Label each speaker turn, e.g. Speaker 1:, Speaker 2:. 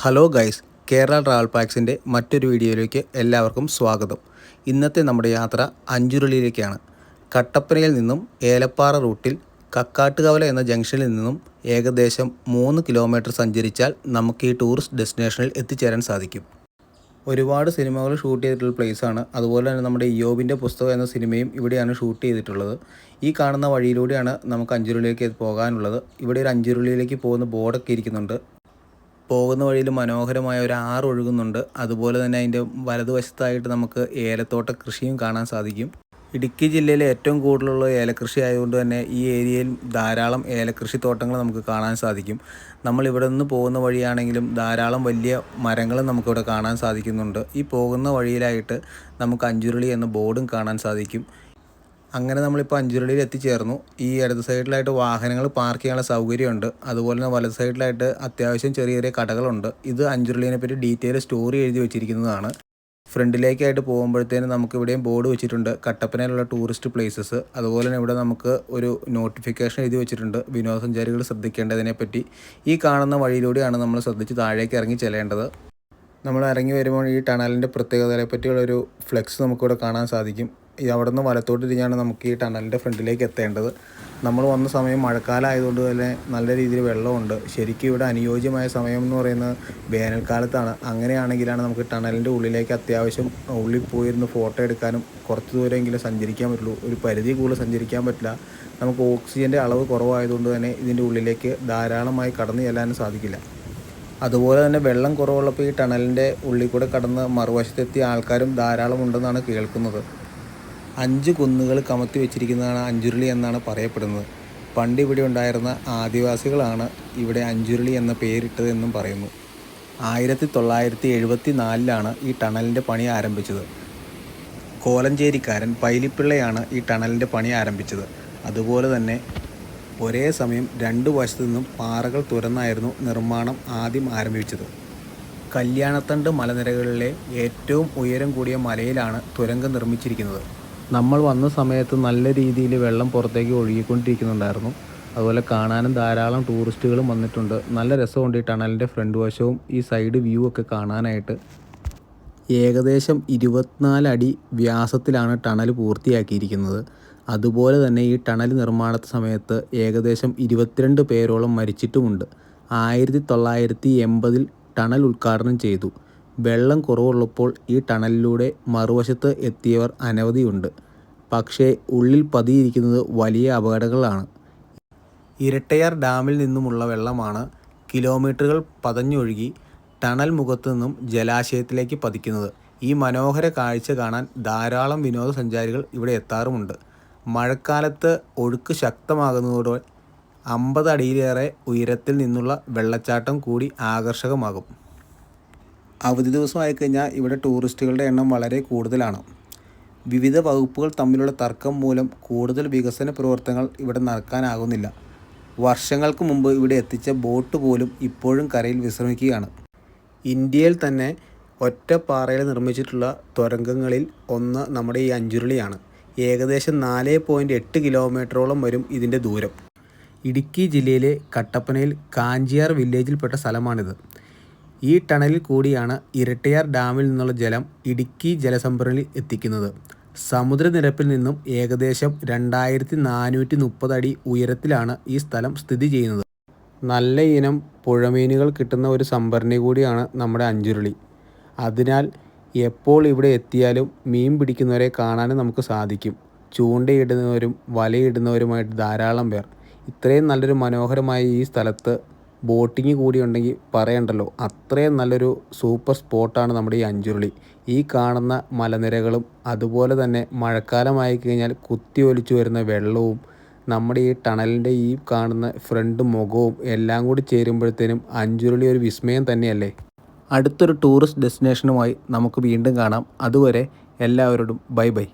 Speaker 1: hello guys Kerala travel പാക്സിൻ്റെ മറ്റൊരു വീഡിയോയിലേക്ക് എല്ലാവർക്കും സ്വാഗതം ഇന്നത്തെ നമ്മുടെ യാത്ര അഞ്ചുരുളിയിലേക്കാണ് കട്ടപ്പനയിൽ നിന്നും ഏലപ്പാറ റൂട്ടിൽ കക്കാട്ടുകവല എന്ന ജംഗ്ഷനിൽ നിന്നും ഏകദേശം മൂന്ന് കിലോമീറ്റർ സഞ്ചരിച്ചാൽ നമുക്ക് ഈ ടൂറിസ്റ്റ് ഡെസ്റ്റിനേഷനിൽ എത്തിച്ചേരാൻ സാധിക്കും ഒരുപാട് സിനിമകൾ ഷൂട്ട് ചെയ്തിട്ടുള്ള പ്ലേസാണ് അതുപോലെ തന്നെ നമ്മുടെ യോബിൻ്റെ പുസ്തകം എന്ന സിനിമയും ഇവിടെയാണ് ഷൂട്ട് ചെയ്തിട്ടുള്ളത് ഈ കാണുന്ന വഴിയിലൂടെയാണ് നമുക്ക് അഞ്ചുരുളിയിലേക്ക് പോകാനുള്ളത് ഇവിടെ ഒരു അഞ്ചുരുളിയിലേക്ക് പോകുന്ന ബോർഡൊക്കെ ഇരിക്കുന്നുണ്ട് പോകുന്ന വഴിയിൽ മനോഹരമായ ഒരു ആറ് ഒഴുകുന്നുണ്ട് അതുപോലെ തന്നെ അതിൻ്റെ വലതുവശത്തായിട്ട് നമുക്ക് ഏലത്തോട്ട കൃഷിയും കാണാൻ സാധിക്കും ഇടുക്കി ജില്ലയിലെ ഏറ്റവും കൂടുതലുള്ള ഏലക്കൃഷി ആയതുകൊണ്ട് തന്നെ ഈ ഏരിയയിൽ ധാരാളം ഏലക്കൃഷി തോട്ടങ്ങൾ നമുക്ക് കാണാൻ സാധിക്കും നമ്മൾ ഇവിടെ നിന്ന് പോകുന്ന വഴിയാണെങ്കിലും ധാരാളം വലിയ മരങ്ങളും നമുക്കിവിടെ കാണാൻ സാധിക്കുന്നുണ്ട് ഈ പോകുന്ന വഴിയിലായിട്ട് നമുക്ക് അഞ്ചുരുളി എന്ന ബോർഡും കാണാൻ സാധിക്കും അങ്ങനെ നമ്മളിപ്പോൾ അഞ്ചുരുളിയിൽ എത്തിച്ചേർന്നു ഈ ഇടത് സൈഡിലായിട്ട് വാഹനങ്ങൾ പാർക്ക് ചെയ്യാനുള്ള സൗകര്യമുണ്ട് അതുപോലെ തന്നെ വലത് സൈഡിലായിട്ട് അത്യാവശ്യം ചെറിയ ചെറിയ കടകളുണ്ട് ഇത് അഞ്ചുരുളിനെ പറ്റി ഡീറ്റെയിൽ സ്റ്റോറി എഴുതി വെച്ചിരിക്കുന്നതാണ് ഫ്രണ്ടിലേക്കായിട്ട് പോകുമ്പോഴത്തേനും നമുക്ക് ഇവിടെയും ബോർഡ് വെച്ചിട്ടുണ്ട് കട്ടപ്പനയിലുള്ള ടൂറിസ്റ്റ് പ്ലേസസ് അതുപോലെ തന്നെ ഇവിടെ നമുക്ക് ഒരു നോട്ടിഫിക്കേഷൻ എഴുതി വെച്ചിട്ടുണ്ട് വിനോദസഞ്ചാരികൾ ശ്രദ്ധിക്കേണ്ടതിനെപ്പറ്റി ഈ കാണുന്ന വഴിയിലൂടെയാണ് നമ്മൾ ശ്രദ്ധിച്ച് താഴേക്ക് ഇറങ്ങി ചെല്ലേണ്ടത് നമ്മൾ ഇറങ്ങി വരുമ്പോൾ ഈ ടണലിൻ്റെ പ്രത്യേകതകളെ പറ്റിയുള്ളൊരു ഫ്ലെക്സ് നമുക്കിവിടെ കാണാൻ സാധിക്കും ഈ അവിടെ നിന്ന് വലത്തോട്ട് തിരിഞ്ഞാണ് നമുക്ക് ഈ ടണലിൻ്റെ ഫ്രണ്ടിലേക്ക് എത്തേണ്ടത് നമ്മൾ വന്ന സമയം മഴക്കാലം ആയതുകൊണ്ട് തന്നെ നല്ല രീതിയിൽ വെള്ളമുണ്ട് ശരിക്കും ഇവിടെ അനുയോജ്യമായ സമയം എന്ന് പറയുന്നത് വേനൽക്കാലത്താണ് അങ്ങനെയാണെങ്കിലാണ് നമുക്ക് ടണലിൻ്റെ ഉള്ളിലേക്ക് അത്യാവശ്യം ഉള്ളിൽ പോയിരുന്ന് ഫോട്ടോ എടുക്കാനും കുറച്ച് ദൂരമെങ്കിലും സഞ്ചരിക്കാൻ പറ്റുള്ളൂ ഒരു പരിധി കൂടുതൽ സഞ്ചരിക്കാൻ പറ്റില്ല നമുക്ക് ഓക്സിജൻ്റെ അളവ് കുറവായതുകൊണ്ട് തന്നെ ഇതിൻ്റെ ഉള്ളിലേക്ക് ധാരാളമായി കടന്നു ചെല്ലാനും സാധിക്കില്ല അതുപോലെ തന്നെ വെള്ളം കുറവുള്ളപ്പോൾ ഈ ടണലിൻ്റെ ഉള്ളിൽ കൂടെ കടന്ന് മറുവശത്തെത്തിയ ആൾക്കാരും ധാരാളം ഉണ്ടെന്നാണ് കേൾക്കുന്നത് അഞ്ച് കുന്നുകൾ കമത്തി വെച്ചിരിക്കുന്നതാണ് അഞ്ചുരുളി എന്നാണ് പറയപ്പെടുന്നത് പണ്ട് ഇവിടെ ഉണ്ടായിരുന്ന ആദിവാസികളാണ് ഇവിടെ അഞ്ചുരുളി എന്ന പേരിട്ടതെന്നും പറയുന്നു ആയിരത്തി തൊള്ളായിരത്തി എഴുപത്തി നാലിലാണ് ഈ ടണലിൻ്റെ പണി ആരംഭിച്ചത് കോലഞ്ചേരിക്കാരൻ പൈലിപ്പിള്ളയാണ് ഈ ടണലിൻ്റെ പണി ആരംഭിച്ചത് അതുപോലെ തന്നെ ഒരേ സമയം രണ്ടു വശത്തു നിന്നും പാറകൾ തുറന്നായിരുന്നു നിർമ്മാണം ആദ്യം ആരംഭിച്ചത് കല്യാണത്തണ്ട് മലനിരകളിലെ ഏറ്റവും ഉയരം കൂടിയ മലയിലാണ് തുരങ്കം നിർമ്മിച്ചിരിക്കുന്നത് നമ്മൾ വന്ന സമയത്ത് നല്ല രീതിയിൽ വെള്ളം പുറത്തേക്ക് ഒഴുകിക്കൊണ്ടിരിക്കുന്നുണ്ടായിരുന്നു അതുപോലെ കാണാനും ധാരാളം ടൂറിസ്റ്റുകളും വന്നിട്ടുണ്ട് നല്ല രസമുണ്ട് ഈ ടണലിൻ്റെ ഫ്രണ്ട് വശവും ഈ സൈഡ് വ്യൂ ഒക്കെ കാണാനായിട്ട് ഏകദേശം ഇരുപത്തിനാല് അടി വ്യാസത്തിലാണ് ടണൽ പൂർത്തിയാക്കിയിരിക്കുന്നത് അതുപോലെ തന്നെ ഈ ടണൽ നിർമ്മാണ സമയത്ത് ഏകദേശം ഇരുപത്തിരണ്ട് പേരോളം മരിച്ചിട്ടുമുണ്ട് ആയിരത്തി തൊള്ളായിരത്തി എൺപതിൽ ടണൽ ഉദ്ഘാടനം ചെയ്തു വെള്ളം കുറവുള്ളപ്പോൾ ഈ ടണലിലൂടെ മറുവശത്ത് എത്തിയവർ അനവധിയുണ്ട് പക്ഷേ ഉള്ളിൽ പതിയിരിക്കുന്നത് വലിയ അപകടങ്ങളാണ് ഇരട്ടയാർ ഡാമിൽ നിന്നുമുള്ള വെള്ളമാണ് കിലോമീറ്ററുകൾ പതഞ്ഞൊഴുകി ടണൽ മുഖത്തു നിന്നും ജലാശയത്തിലേക്ക് പതിക്കുന്നത് ഈ മനോഹര കാഴ്ച കാണാൻ ധാരാളം വിനോദസഞ്ചാരികൾ ഇവിടെ എത്താറുമുണ്ട് മഴക്കാലത്ത് ഒഴുക്ക് ശക്തമാകുന്നതോടെ അമ്പത് അടിയിലേറെ ഉയരത്തിൽ നിന്നുള്ള വെള്ളച്ചാട്ടം കൂടി ആകർഷകമാകും അവധി ദിവസമായി കഴിഞ്ഞാൽ ഇവിടെ ടൂറിസ്റ്റുകളുടെ എണ്ണം വളരെ കൂടുതലാണ് വിവിധ വകുപ്പുകൾ തമ്മിലുള്ള തർക്കം മൂലം കൂടുതൽ വികസന പ്രവർത്തനങ്ങൾ ഇവിടെ നടക്കാനാകുന്നില്ല വർഷങ്ങൾക്ക് മുമ്പ് ഇവിടെ എത്തിച്ച ബോട്ട് പോലും ഇപ്പോഴും കരയിൽ വിശ്രമിക്കുകയാണ് ഇന്ത്യയിൽ തന്നെ ഒറ്റപ്പാറയിൽ നിർമ്മിച്ചിട്ടുള്ള തുരങ്കങ്ങളിൽ ഒന്ന് നമ്മുടെ ഈ അഞ്ചുരുളിയാണ് ഏകദേശം നാല് പോയിൻറ്റ് എട്ട് കിലോമീറ്ററോളം വരും ഇതിൻ്റെ ദൂരം ഇടുക്കി ജില്ലയിലെ കട്ടപ്പനയിൽ കാഞ്ചിയാർ വില്ലേജിൽപ്പെട്ട സ്ഥലമാണിത് ഈ ടണലിൽ കൂടിയാണ് ഇരട്ടയാർ ഡാമിൽ നിന്നുള്ള ജലം ഇടുക്കി ജലസംഭരണിയിൽ എത്തിക്കുന്നത് സമുദ്രനിരപ്പിൽ നിന്നും ഏകദേശം രണ്ടായിരത്തി നാനൂറ്റി മുപ്പത് അടി ഉയരത്തിലാണ് ഈ സ്ഥലം സ്ഥിതി ചെയ്യുന്നത് നല്ല ഇനം പുഴമീനുകൾ കിട്ടുന്ന ഒരു സംഭരണി കൂടിയാണ് നമ്മുടെ അഞ്ചുരുളി അതിനാൽ എപ്പോൾ ഇവിടെ എത്തിയാലും മീൻ പിടിക്കുന്നവരെ കാണാനും നമുക്ക് സാധിക്കും ചൂണ്ടയിടുന്നവരും വലയിടുന്നവരുമായിട്ട് ധാരാളം പേർ ഇത്രയും നല്ലൊരു മനോഹരമായ ഈ സ്ഥലത്ത് ബോട്ടിങ് കൂടി ഉണ്ടെങ്കിൽ പറയണ്ടല്ലോ അത്രയും നല്ലൊരു സൂപ്പർ സ്പോട്ടാണ് നമ്മുടെ ഈ അഞ്ചുരുളി ഈ കാണുന്ന മലനിരകളും അതുപോലെ തന്നെ മഴക്കാലമായി കഴിഞ്ഞാൽ കുത്തി ഒലിച്ചു വരുന്ന വെള്ളവും നമ്മുടെ ഈ ടണലിൻ്റെ ഈ കാണുന്ന ഫ്രണ്ട് മുഖവും എല്ലാം കൂടി ചേരുമ്പോഴത്തേനും അഞ്ചുരുളി ഒരു വിസ്മയം തന്നെയല്ലേ അടുത്തൊരു ടൂറിസ്റ്റ് ഡെസ്റ്റിനേഷനുമായി നമുക്ക് വീണ്ടും കാണാം അതുവരെ എല്ലാവരോടും ബൈ ബൈ